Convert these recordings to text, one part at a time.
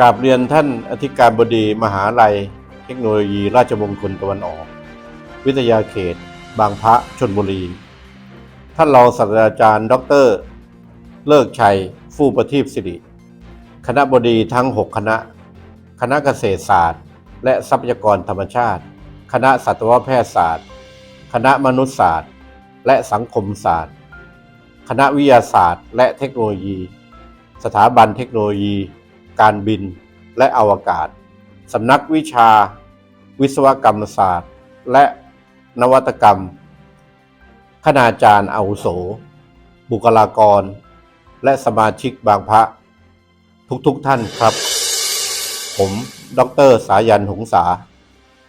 กราบเรียนท่านอธิการบดีมหาลัย เทคโนโลยีราชมงคลตะวันออก วิทยาเขต บางพระชนบุรี ท่านรองศาสตราจารย์ ดร เลิกชัย ฟู่ประทีปสิริ คณะบดีทั้ง 6 คณะ คณะเกษตรศาสตร์ และทรัพยากรธรรมชาติ คณะสัตวแพทยศาสตร์ คณะมนุษยศาสตร์ และสังคมศาสตร์ คณะวิทยาศาสตร์ และเทคโนโลยี สถาบันเทคโนโลยี การบินและอวกาศสำนักวิชา วิศวกรรมศาสตร์ และนวัตกรรม คณาจารย์อาวุโส บุคลากร และสมาชิกบางพระ ทุกๆทท่านครับ ผม ดร สายันหงษา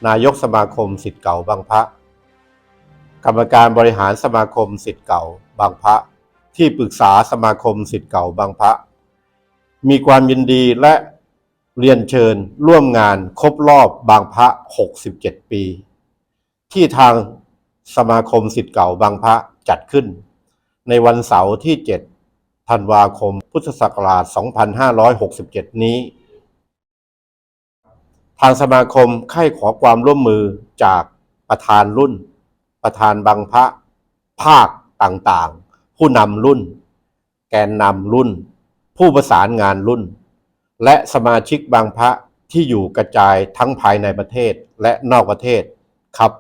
นายกสมาคมสิทธิ์เก่าบางพระ กรรมการบริหารสมาคมสิทธิ์เก่าบางพระ ที่ปรึกษาสมาคมสิทธิ์เก่าบางพระ มีความยินดีและเรียนเชิญร่วมงานครบรอบบางพระ 67 ปี ที่ทางสมาคมสิทธิ์เก่าบางพระจัดขึ้น ในวันเสาร์ที่ 7 ธันวาคม พุทธศักราช 2567 นี้ ทางสมาคมใคร่ขอความร่วมมือจากประธานรุ่น ประธานบางพระ ภาคต่างๆ ผู้นำรุ่น แกนนำรุ่น ผู้ประสานงานรุ่น และสมาชิกบางพระที่อยู่กระจายทั้งภายในประเทศและนอกประเทศครับ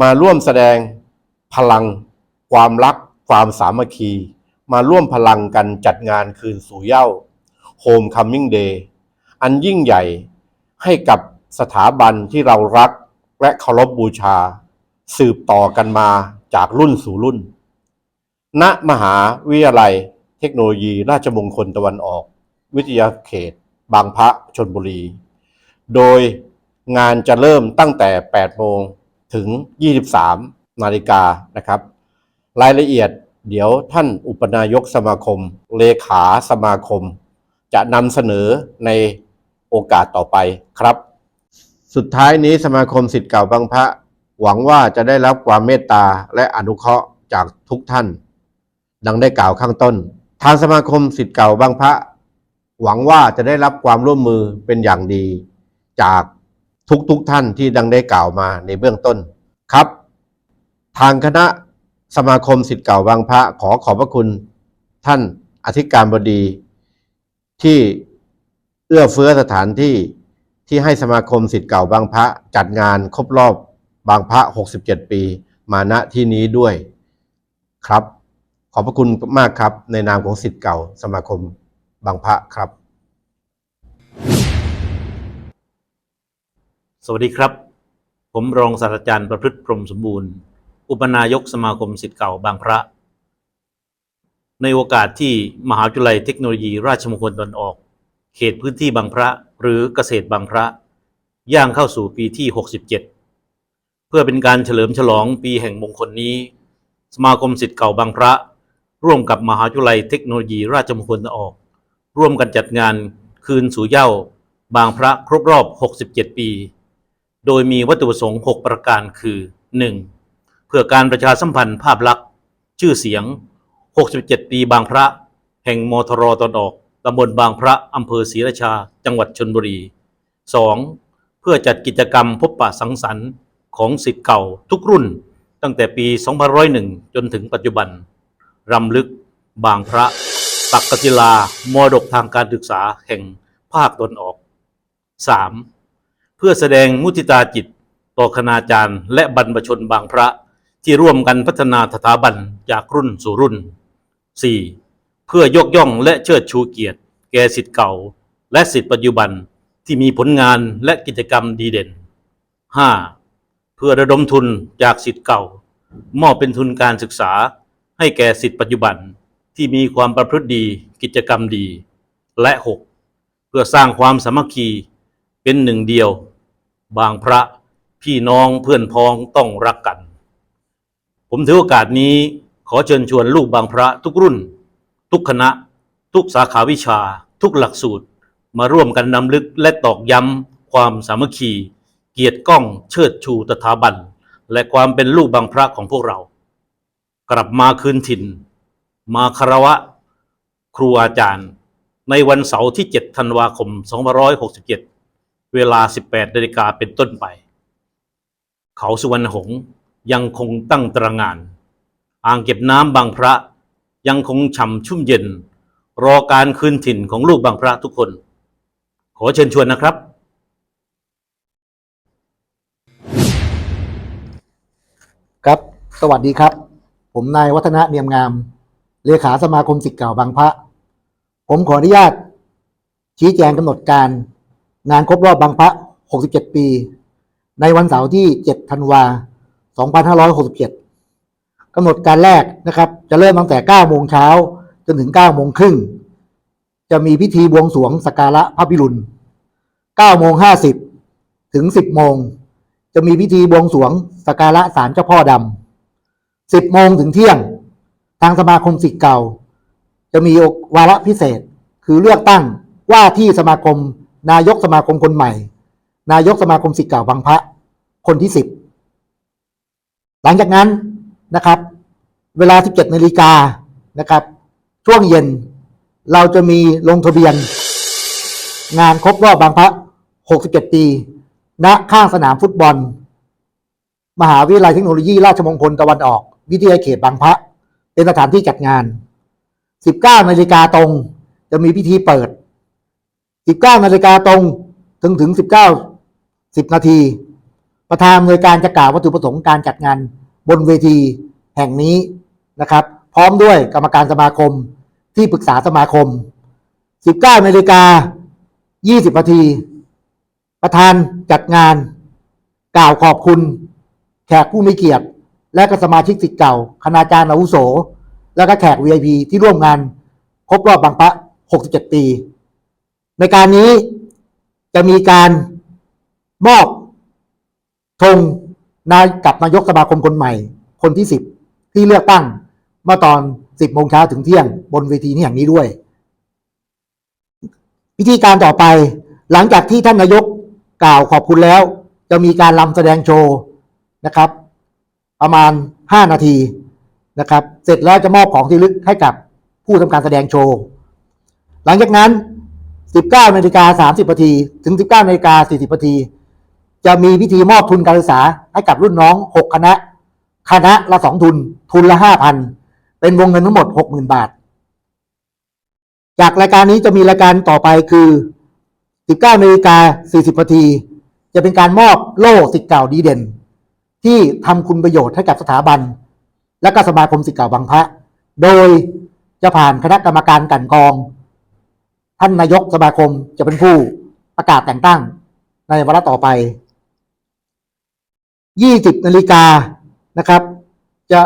มาร่วมแสดงพลัง ความรัก ความสามัคคี มาร่วมพลังกันจัดงานคืนสู่เย้า Home Coming Day อันยิ่งใหญ่ให้กับสถาบันที่เรารักและเคารพบบูชา สืบต่อกันมาจากรุ่นสู่รุ่น ณมหาวิทยาลัย เทคโนโลยีราชมงคลตะวันออก วิทยาเขต บางพระชนบุรี โดยงานจะเริ่มตั้งแต่ 8 โมงถึง 23 นาฬิกานะครับ รายละเอียดเดี๋ยวท่านอุปนายกสมาคม เลขาสมาคม จะนำเสนอในโอกาสต่อไปครับ สุดท้ายนี้สมาคมสิทธิ์เก่าบางพระ หวังว่าจะได้รับความเมตตาและอนุเคราะห์จากทุกท่าน ดังได้กล่าวข้างต้น ทางสมาคมสิทธิ์เก่าบางพระ หวังว่าจะได้รับความร่วมมือเป็นอย่างดี จากทุกๆทท่านที่ดังได้กล่าวมาในเบื้องต้นครับ ทางคณะสมาคมสิทธิ์เก่าบางพระขอขอบพระคุณท่านอธิการบดี ที่เอื้อเฟื้อสถานที่ที่ให้สมาคมสิทธิ์เก่าบางพระจัดงานครบรอบบางพระ 67 ปี มาณที่นี้ด้วยครับ ขอบพระคุณมากครับ ในนามของสิทธิ์เก่าสมาคมบางพระครับ สวัสดีครับ ผมรองศาสตราจารย์ประพฤติพรมสมบูรณ์ อุปนายกสมาคมสิทธิ์เก่าบางพระ ในโอกาสที่มหาวิทยาลัยเทคโนโลยีราชมงคลตะวันออก เขตพื้นที่บางพระ หรือเกษตรบางพระ ย่างเข้าสู่ปีที่ 67 เพื่อเป็นการเฉลิมฉลองปีแห่งมงคลนี้ สมาคมสิทธิ์เก่าบางพระ ร่วมกับมหาวิทยาลัยเทคโนโลยีราชมงคลตะออก ร่วมกันจัดงานคืนสู่เย้า บางพระครบรอบ 67 ปี โดยมีวัตถุประสงค์ 6 ประการคือ 1. เพื่อการประชาสัมพันธ์ภาพลักษณ์ ชื่อเสียง 67 ปีบางพระ แห่งมทรตอนออกตำบลบางพระอำเภอศรีราชา จังหวัดชนบุรี 2. เพื่อจัดกิจกรรมพบปะสังสรรค์ของสิทธิ์เก่าทุกรุ่น ตั้งแต่ปี 2501 จนถึงปัจจุบัน รำลึกบางพระตักกศิลามรดกทางการศึกษาแห่งภาคตนออก 3. เพื่อแสดงมุทิตาจิตต่อคณาจารย์ และบรรพชนบางพระที่ร่วมกันพัฒนาสถาบันจากรุ่นสู่รุ่น 4. เพื่อยกย่องและเชิดชูเกียรติ แก่สิทธิ์เก่า และสิทธิ์ปัจจุบันที่มีผลงานและกิจกรรมดีเด่น 5. เพื่อระดมทุนจากสิทธิ์เก่า มอบเป็นทุนการศึกษา ให้แก่สิทธิปัจจุบันที่มีความประพฤติดีกิจกรรมดี และ 6. เพื่อสร้างความสามัคคีเป็นหนึ่งเดียว บางพระพี่น้องเพื่อนพ้องต้องรักกัน ผมถือโอกาสนี้ขอเชิญชวนลูกบางพระทุกรุ่น ทุกคณะ ทุกสาขาวิชา ทุกหลักสูตร มาร่วมกันนำลึกและตอกย้ำความสามัคคี เกียรติก้องเชิดชูสถาบัน และความเป็นลูกบางพระของพวกเรา กลับมาคืนถิ่น มาคารวะครูอาจารย์ ในวันเสาร์ที่ 7 ธันวาคม 2567 เวลา 18นาฬิกาเป็นต้นไป เขาสุวรรณหงษ์ยังคงตั้งตระงาน อ่างเก็บน้ำบางพระยังคงฉ่ำชุ่มเย็น รอการคืนถิ่นของลูกบางพระทุกคน ขอเชิญชวนนะครับครับ สวัสดีครับ ผมนายวัฒนะเนียมงาม เลขาสมาคมสิทธิ์เก่าบางพระ ผมขออนุญาต ชี้แจงกำหนดการ งานครบรอบบางพระ 67 ปี ในวันเสาร์ที่ 7 ธันวา 2567กำหนดการแรกนะครับ จะเริ่มตั้งแต่ 9 โมงเช้าจนถึง 9 โมงครึ่ง จะมีพิธีบวงสรวงสักการะพระพิรุณ 9 โมง 50 ถึง 10 โมง จะมีพิธีบวงสรวงสักการะศาลเจ้าพ่อดำ 10โมงถึงเที่ยง ทางสมาคมสิทธิ์เก่า จะมีวาระพิเศษ คือเลือกตั้งว่าที่สมาคม นายกสมาคมคนใหม่ นายกสมาคมสิทธิ์เก่าบางพระคนที่10หลังจากนั้นนะครับ เวลา 17นาฬิกานะครับ ช่วงเย็นเราจะมีลงทะเบียน งานครบรอบบางพระ 67 ปี ณ ข้างสนามฟุตบอล มหาวิทยาลัยเทคโนโลยีราชมงคลตะวันออก วิทยาเขตบางพระ เป็นสถานที่จัดงาน 19นาฬิกาตรง จะมีพิธีเปิด 19นาฬิกาตรงถึงถึง 19 10 นาที ประธานหน่วยการจะกล่าววัตถุประสงค์การจัดงานบนเวทีแห่งนี้นะครับ พร้อมด้วยกรรมการสมาคมที่ปรึกษาสมาคม 19นาฬิกา 20 นาที ประธานจัดงาน กล่าวขอบคุณ แขกผู้มีเกียรติ และก็สมาชิกสิทธิ์เก่า คณาจารย์อาวุโส และก็แขก VIP ที่ร่วมงานครบรอบบางพระ 67 ปี ในการนี้จะมีการมอบธงนายกับนายกสมาคมคนใหม่ คนที่ 10 ที่เลือกตั้งเมื่อตอน 10 โมงเช้าถึงเที่ยง บนเวทีนี้อย่างนี้ด้วยวิธีการต่อไปหลังจากที่ท่านนายกกล่าวขอบคุณแล้ว จะมีการรำแสดงโชว์นะครับ ประมาณ 5 นาทีนะครับ เสร็จแล้วจะมอบของที่ลึกให้กับผู้ทำการแสดงโชว์ หลังจากนั้น 19นาฬิกา30นาทีถึง 19นาฬิกา40นาทีจะมีพิธีมอบทุนการศึกษาให้กับรุ่นน้อง 6 คณะ คณะละ2ทุน ทุนละ 5,000 เป็นวงเงินทั้งหมด 60,000 บาท จากรายการนี้จะมีรายการต่อไปคือ 19นาฬิกา40นาทีจะเป็นการมอบโล่สิทธิ์เก่าดีเด่น ที่ทำคุณประโยชน์ให้กับสถาบัน และก็สมาคมสิทธิ์เก่าบางพระ โดยจะผ่านคณะกรรมการกันกอง ท่านนายกสมาคมจะเป็นผู้ประกาศแต่งตั้งในวาระต่อไป 20นาฬิกานะครับ จะ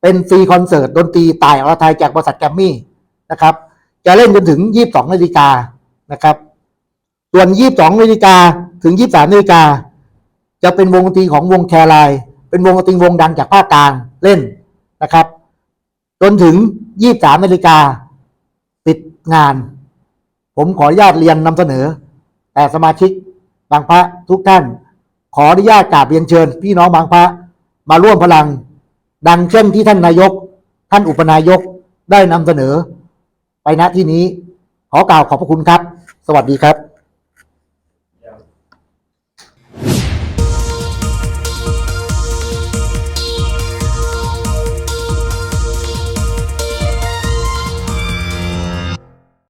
เป็นฟรีคอนเสิร์ตดนตรีตายอรไทยจากบริษัทแกรมมี่นะครับ จะเล่นจนถึง 22นาฬิกานะครับ ส่วน 22นาฬิกาถึง 23นาฬิกา จะเป็นวงดนตรีของวงแคร์ไลเป็นวงดนตรีวงดังจากภาคกลางเล่นนะครับ จนถึง 23นาฬิกาปิดงาน ผมขออนุญาตเรียนนำเสนอ แต่สมาชิกบางพระทุกท่าน ขออนุญาตกราบเรียนเชิญ พี่น้องบางพระมาร่วมพลัง ดังเช่นที่ท่านนายก ท่านอุปนายกได้นำเสนอ ไปณที่นี้ขอกล่าวขอบพระคุณครับ สวัสดีครับ